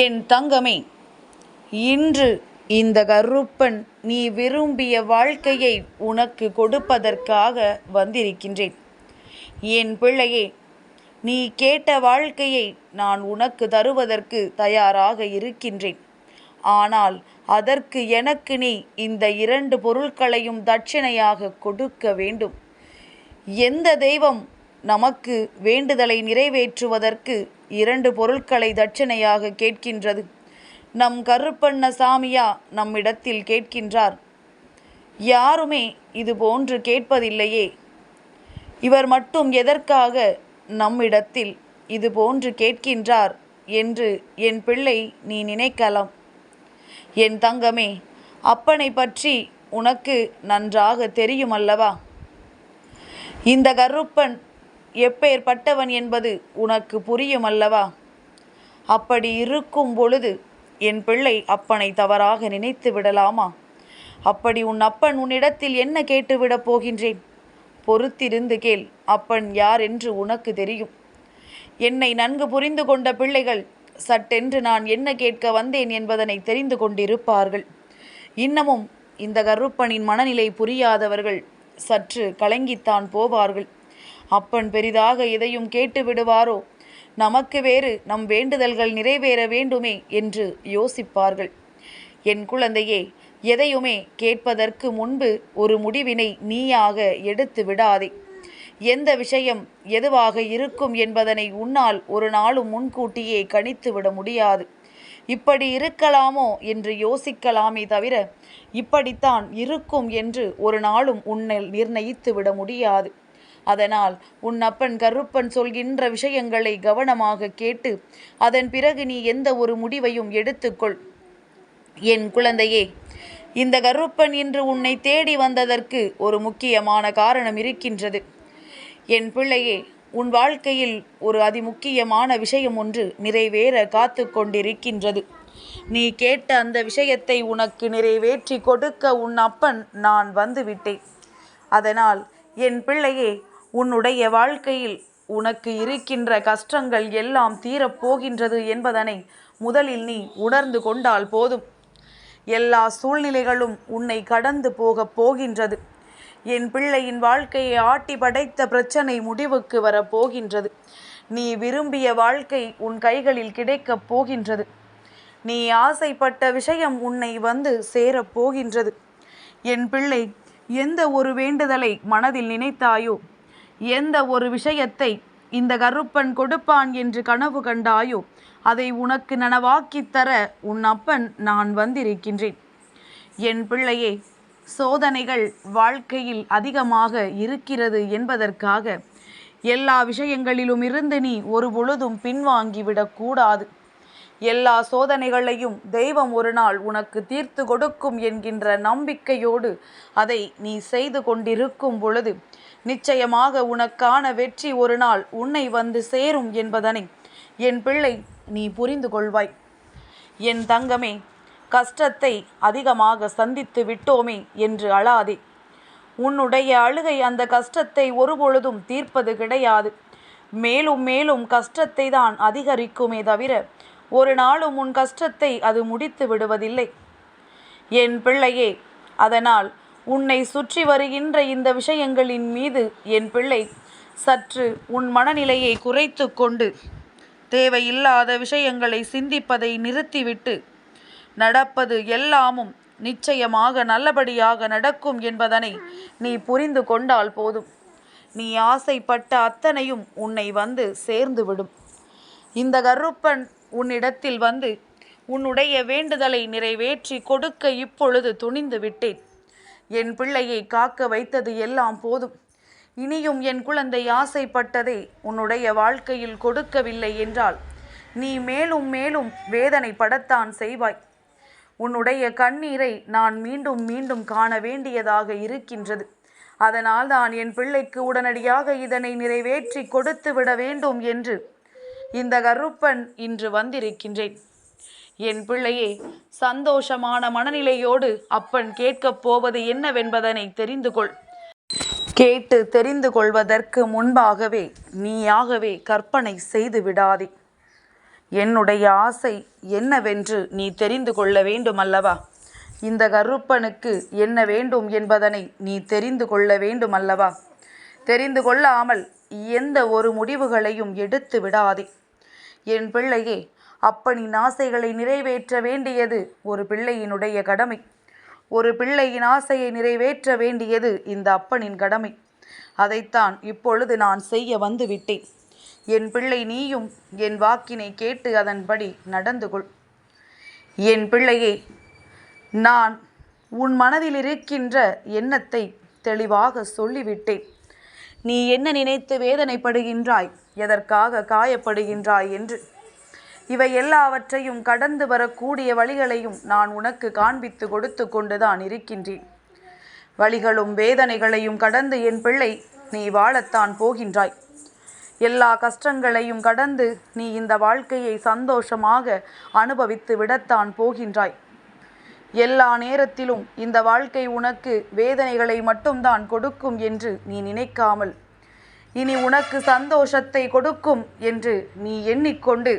என் தங்கமே இன்று இந்த கருப்பன் நீ விரும்பிய வாழ்க்கையை உனக்கு கொடுப்பதற்காக வந்திருக்கின்றேன். என் பிள்ளையே நீ கேட்ட வாழ்க்கையை நான் உனக்கு தருவதற்கு தயாராக இருக்கின்றேன். ஆனால் அதற்கு எனக்கு நீ இந்த இரண்டு பொருட்களையும் தட்சிணையாக கொடுக்க வேண்டும். எந்த தெய்வம் நமக்கு வேண்டுதலை நிறைவேற்றுவதற்கு இரண்டு பொருட்களை தட்சணையாக கேட்கின்றது. நம் கருப்பண்ண சாமியா நம்மிடத்தில் கேட்கின்றார். யாருமே இது போன்று கேட்பதில்லையே. இவர் மட்டும் எதற்காக நம்மிடத்தில் இது போன்று கேட்கின்றார் என்று என் பிள்ளை நீ நினைக்கலாம். என் தங்கமே அப்பனை பற்றி உனக்கு நன்றாக தெரியும் அல்லவா? இந்த கருப்பன் எப்பேற்பட்டவன் என்பது உனக்கு புரியும் அல்லவா அப்படி இருக்கும் பொழுது என் பிள்ளை அப்பனை தவறாக நினைத்து விடலாமா? அப்படி உன் அப்பன் உன்னிடத்தில் என்ன கேட்டுவிடப் போகின்றேன்? பொறுத்திருந்து கேள் அப்பன் யார் என்று உனக்கு தெரியும். என்னை நன்கு புரிந்து கொண்ட பிள்ளைகள் சட்டென்று நான் என்ன கேட்க வந்தேன் என்பதனை தெரிந்து கொண்டிருப்பார்கள். இன்னமும் இந்த கருப்பனின் மனநிலை புரியாதவர்கள் சற்று கலங்கித்தான் போவார்கள். அப்பன் பெரிதாக எதையும் கேட்டு விடுவாரோ? நமக்கு வேறு நம் வேண்டுதல்கள் நிறைவேற வேண்டுமே என்று யோசிப்பார்கள். என் குழந்தையே எதையுமே கேட்பதற்கு முன்பு ஒரு முடிவினை நீயாக எடுத்து விடாதே. எந்த விஷயம் எதுவாக இருக்கும் என்பதனை உன்னால் ஒரு நாளும் முன்கூட்டியே கணித்து விட முடியாது. இப்படி இருக்கலாமோ என்று யோசிக்கலாமே தவிர இப்படித்தான் இருக்கும் என்று ஒரு நாளும் உன்னை நிர்ணயித்து விட முடியாது. அதனால் உன் அப்பன் கருப்பன் சொல்கின்ற விஷயங்களை கவனமாக கேட்டு அதன் பிறகு நீ எந்த ஒரு முடிவையும் எடுத்துக்கொள். என் குழந்தையே இந்த கருப்பன் இன்று உன்னை தேடி வந்ததற்கு ஒரு முக்கியமான காரணம் இருக்கின்றது. என் பிள்ளையே உன் வாழ்க்கையில் ஒரு அதிமுக்கியமான விஷயம் ஒன்று நிறைவேற காத்து கொண்டிருக்கின்றது. நீ கேட்ட அந்த விஷயத்தை உனக்கு நிறைவேற்றி கொடுக்க உன் அப்பன் நான் வந்துவிட்டேன். அதனால் என் பிள்ளையே உன்னுடைய வாழ்க்கையில் உனக்கு இருக்கின்ற கஷ்டங்கள் எல்லாம் தீரப்போகின்றது என்பதனை முதலில் நீ உணர்ந்து கொண்டால் போதும். எல்லா சூழ்நிலைகளும் உன்னை கடந்து போகப் போகின்றது. என் பிள்ளையின் வாழ்க்கையை ஆட்டி படைத்த பிரச்சனை முடிவுக்கு வரப் போகின்றது. நீ விரும்பிய வாழ்க்கை உன் கைகளில் கிடைக்கப் போகின்றது. நீ ஆசைப்பட்ட விஷயம் உன்னை வந்து சேரப் போகின்றது. என் பிள்ளை எந்த ஒரு வேண்டுதலை மனதில் நினைத்தாயோ எந்த ஒரு விஷயத்தை இந்த கருப்பன் கொடுப்பான் என்று கனவு கண்டாயோ அதை உனக்கு நனவாக்கித் தர உன் அப்பன் நான் வந்திருக்கின்றேன். என் பிள்ளையே சோதனைகள் வாழ்க்கையில் அதிகமாக இருக்கிறது என்பதற்காக எல்லா விஷயங்களிலும் இருந்து நீ ஒரு பொழுதும் பின்வாங்கிவிடக்கூடாது எல்லா சோதனைகளையும் தெய்வம் ஒரு நாள் உனக்கு தீர்த்து கொடுக்கும் என்கின்ற நம்பிக்கையோடு அதை நீ செய்து கொண்டிருக்கும் பொழுது நிச்சயமாக உனக்கான வெற்றி ஒரு நாள் உன்னை வந்து சேரும் என்பதனை என் பிள்ளை நீ புரிந்து கொள்வாய். என் தங்கமே கஷ்டத்தை அதிகமாக சந்தித்து விட்டோமே என்று அழாதே. உன்னுடைய அழுகை அந்த கஷ்டத்தை ஒருபொழுதும் தீர்ப்பது கிடையாது. மேலும் மேலும் கஷ்டத்தை தான் அதிகரிக்குமே தவிர ஒரு நாளும் உன் கஷ்டத்தை அது முடித்து விடுவதில்லை. என் பிள்ளையே அதனால் உன்னை சுற்றி வருகின்ற இந்த விஷயங்களின் மீது என் பிள்ளை சற்று உன் மனநிலையை குறைத்து கொண்டு தேவையில்லாத விஷயங்களை சிந்திப்பதை நிறுத்திவிட்டு நடப்பது எல்லாமும் நிச்சயமாக நல்லபடியாக நடக்கும் என்பதனை நீ புரிந்து கொண்டால் போதும். நீ ஆசைப்பட்ட அத்தனையும் உன்னை வந்து சேர்ந்துவிடும் இந்த கருப்பன் உன்னிடத்தில் வந்து உன்னுடைய வேண்டுதலை நிறைவேற்றி கொடுக்க இப்பொழுது துணிந்து விட்டேன். என் பிள்ளையை காக்க வைத்தது எல்லாம் போதும். இனியும் என் குழந்தை ஆசைப்பட்டதை உன்னுடைய வாழ்க்கையில் கொடுக்கவில்லை என்றால் நீ மேலும் மேலும் வேதனை படத்தான் செய்வாய். உன்னுடைய கண்ணீரை நான் மீண்டும் மீண்டும் காண வேண்டியதாக இருக்கின்றது. அதனால் தான் என் பிள்ளைக்கு உடனடியாக இதனை நிறைவேற்றி கொடுத்து விட வேண்டும் என்று இந்த கருப்பன் இன்று வந்திருக்கின்றேன். என் பிள்ளையே சந்தோஷமான மனநிலையோடு அப்பன் கேட்கப் போவது என்னவென்பதனை தெரிந்து கொள். கேட்டு தெரிந்து கொள்வதற்கு முன்பாகவே நீயாகவே கற்பனை செய்து விடாதே. என்னுடைய ஆசை என்னவென்று நீ தெரிந்து கொள்ள வேண்டுமல்லவா? இந்த கருப்பனுக்கு என்ன வேண்டும் என்பதனை நீ தெரிந்து கொள்ள வேண்டுமல்லவா? தெரிந்து கொள்ளாமல் எந்த ஒரு முடிவுகளையும் எடுத்து விடாதே. என் பிள்ளையே அப்பனின் ஆசைகளை நிறைவேற்ற வேண்டியது ஒரு பிள்ளையினுடைய கடமை. ஒரு பிள்ளையின் ஆசையை நிறைவேற்ற வேண்டியது இந்த அப்பனின் கடமை. அதைத்தான் இப்பொழுது நான் செய்ய வந்துவிட்டேன் என் பிள்ளை நீயும் என் வாக்கினை கேட்டு அதன்படி நடந்து கொள். என் பிள்ளையே நான் உன் மனதில் இருக்கின்ற எண்ணத்தை தெளிவாக சொல்லிவிட்டேன். நீ என்ன நினைத்து வேதனைப்படுகின்றாய்? எதற்காக காயப்படுகின்றாய் என்று இவை எல்லாவற்றையும் கடந்து வரக்கூடிய வழிகளையும் நான் உனக்கு காண்பித்து கொடுத்து கொண்டுதான் இருக்கின்றேன். வழிகளும் வேதனைகளையும் கடந்து என் பிள்ளை நீ வாழத்தான் போகின்றாய். எல்லா கஷ்டங்களையும் கடந்து நீ இந்த வாழ்க்கையை சந்தோஷமாக அனுபவித்து விடத்தான் போகின்றாய். எல்லா நேரத்திலும் இந்த வாழ்க்கை உனக்கு வேதனைகளை மட்டும்தான் கொடுக்கும் என்று நீ நினைக்காமல் இனி உனக்கு சந்தோஷத்தை கொடுக்கும் என்று நீ எண்ணிக்கொண்டு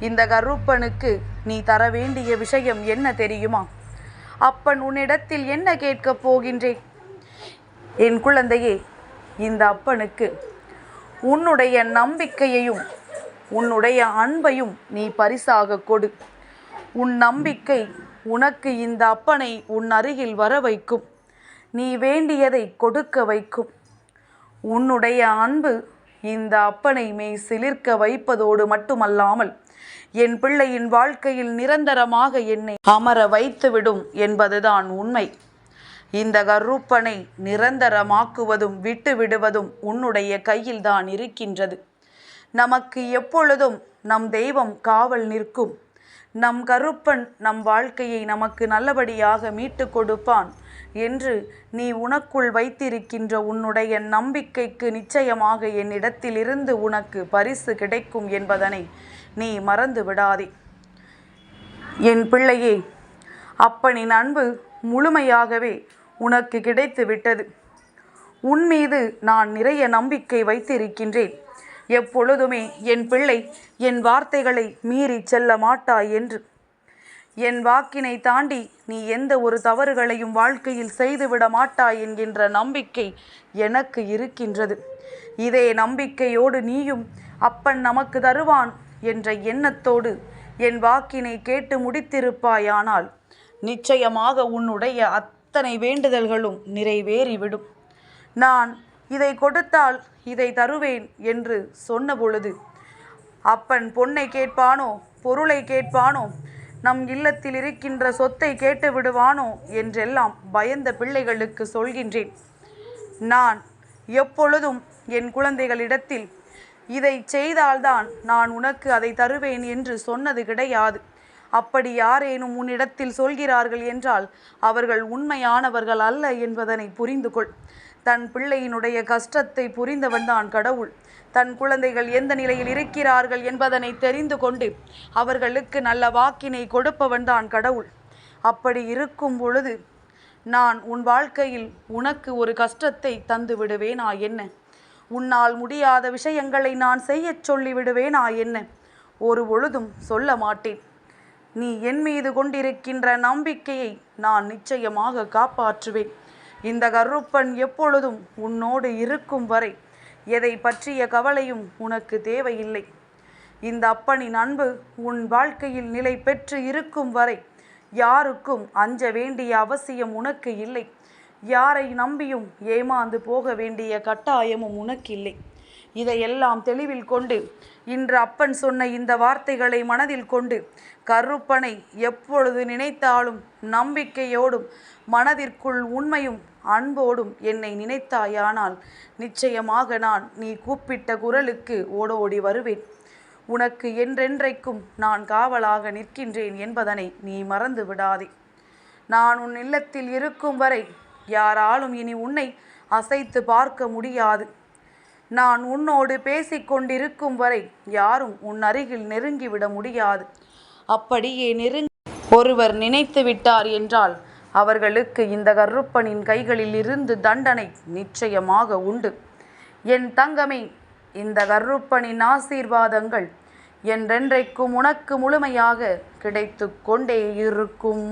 இந்த கருப்பனுக்கு நீ தர வேண்டிய விஷயம் என்ன தெரியுமா? அப்பன் உன்னிடத்தில் என்ன கேட்கப் போகின்றேன் என் குழந்தையே இந்த அப்பனுக்கு உன்னுடைய நம்பிக்கையையும் உன்னுடைய அன்பையும் நீ பரிசாக கொடு. உன் நம்பிக்கை உனக்கு இந்த அப்பனை உன் அருகில் வர வைக்கும். நீ வேண்டியதை கொடுக்க வைக்கும். உன்னுடைய அன்பு இந்த அப்பனை மெய் சிலிர்க்க வைப்பதோடு மட்டுமல்லாமல் என் பிள்ளையின் வாழ்க்கையில் நிரந்தரமாக என்னை அமர வைத்துவிடும் என்பதுதான் உண்மை. இந்த கருப்பனை நிரந்தரமாக்குவதும் விட்டு விடுவதும் உன்னுடைய கையில்தான் இருக்கின்றது. நமக்கு எப்பொழுதும் நம் தெய்வம் காவல் நிற்கும். நம் கருப்பன் நம் வாழ்க்கையை நமக்கு நல்லபடியாக மீட்டு கொடுப்பான் என்று நீ உனக்குள் வைத்திருக்கின்ற உன்னுடைய நம்பிக்கைக்கு நிச்சயமாக என்னிடத்திலிருந்து உனக்கு பரிசு கிடைக்கும் என்பதனை நீ மறந்து விடாதே. என் பிள்ளையே அப்பனின் அன்பு முழுமையாகவே உனக்கு கிடைத்து விட்டது. உன் மீது நான் நிறைய நம்பிக்கை வைத்திருக்கின்றேன். எப்பொழுதுமே என் பிள்ளை என் வார்த்தைகளை மீறி செல்ல மாட்டாய் என்று. என் வாக்கினை தாண்டி நீ எந்த ஒரு தவறுகளையும் வாழ்க்கையில் செய்துவிட மாட்டாய் என்கின்ற நம்பிக்கை எனக்கு இருக்கின்றது. இதே நம்பிக்கையோடு நீயும் அப்பன் நமக்கு தருவான். என்ற எண்ணத்தோடு என் வாக்கினை கேட்டு முடித்திருப்பாயானால் நிச்சயமாக உன்னுடைய அத்தனை வேண்டுதல்களும் நிறைவேறிவிடும். நான் இதை கொடுத்தால் இதை தருவேன் என்று சொன்னபொழுது அப்பன் பொன்னை கேட்பானோ பொருளை கேட்பானோ நம் இல்லத்தில் இருக்கின்ற சொத்தை கேட்டு விடுவானோ என்றெல்லாம் பயந்த பிள்ளைகளுக்கு சொல்கின்றேன். நான் எப்பொழுதும் என் குழந்தைகளிடத்தில் இதை செய்தால்தான் நான் உனக்கு அதை தருவேன் என்று சொன்னது கிடையாது. அப்படி யாரேனும் உன்னிடத்தில் சொல்கிறார்கள் என்றால் அவர்கள் உண்மையானவர்கள் அல்ல என்பதனை புரிந்து கொள் தன் பிள்ளையினுடைய கஷ்டத்தை புரிந்தவன்தான் கடவுள். தன் குழந்தைகள் எந்த நிலையில் இருக்கிறார்கள் என்பதனை தெரிந்து கொண்டு அவர்களுக்கு நல்ல வாக்கினை கொடுப்பவன்தான் கடவுள். அப்படி இருக்கும் பொழுது நான் உன் வாழ்க்கையில் உனக்கு ஒரு கஷ்டத்தை தந்து விடுவேனா என்ன? உன்னால் முடியாத விஷயங்களை நான் செய்யச் சொல்லிவிடுவேனா என்ன? ஒரு பொழுதும் சொல்ல மாட்டேன். நீ என் மீது கொண்டிருக்கின்ற நம்பிக்கையை நான் நிச்சயமாக காப்பாற்றுவேன். இந்த கருப்பன் எப்பொழுதும் உன்னோடு இருக்கும் வரை எதை பற்றிய கவலையும் உனக்கு தேவையில்லை. இந்த அப்பனின் அன்பு உன் வாழ்க்கையில் நிலை பெற்று இருக்கும் வரை யாருக்கும் அஞ்ச வேண்டிய அவசியம் உனக்கு இல்லை. யாரை நம்பியும் ஏமாந்து போக வேண்டிய கட்டாயமும் உனக்கில்லை. இதையெல்லாம் தெளிவில் கொண்டு இன்று அப்பன் சொன்ன இந்த வார்த்தைகளை மனதில் கொண்டு கருப்பனை எப்பொழுது நினைத்தாலும் நம்பிக்கையோடும் மனதிற்குள் உண்மையும் அன்போடும் என்னை நினைத்தாயானால் நிச்சயமாக நான் நீ கூப்பிட்ட குரலுக்கு ஓடோடி வருவேன். உனக்கு என்றென்றைக்கும் நான் காவலாக நிற்கின்றேன் என்பதனை நீ மறந்து விடாதே நான் உன் இல்லத்தில் இருக்கும் வரை யாராலும் இனி உன்னை அசைத்து பார்க்க முடியாது. நான் உன்னோடு பேசிக்கொண்டிருக்கும் வரை யாரும் உன் அருகில் நெருங்கிவிட முடியாது. அப்படியே நெருங்கி ஒருவர் நினைத்து விட்டார் என்றால் அவர்களுக்கு இந்த கருப்பனின் கைகளில் இருந்து தண்டனை நிச்சயமாக உண்டு. என் தங்கமே இந்த கருப்பனின் ஆசீர்வாதங்கள் என்றென்றைக்கும் உனக்கு முழுமையாக கிடைத்து கொண்டே இருக்கும்.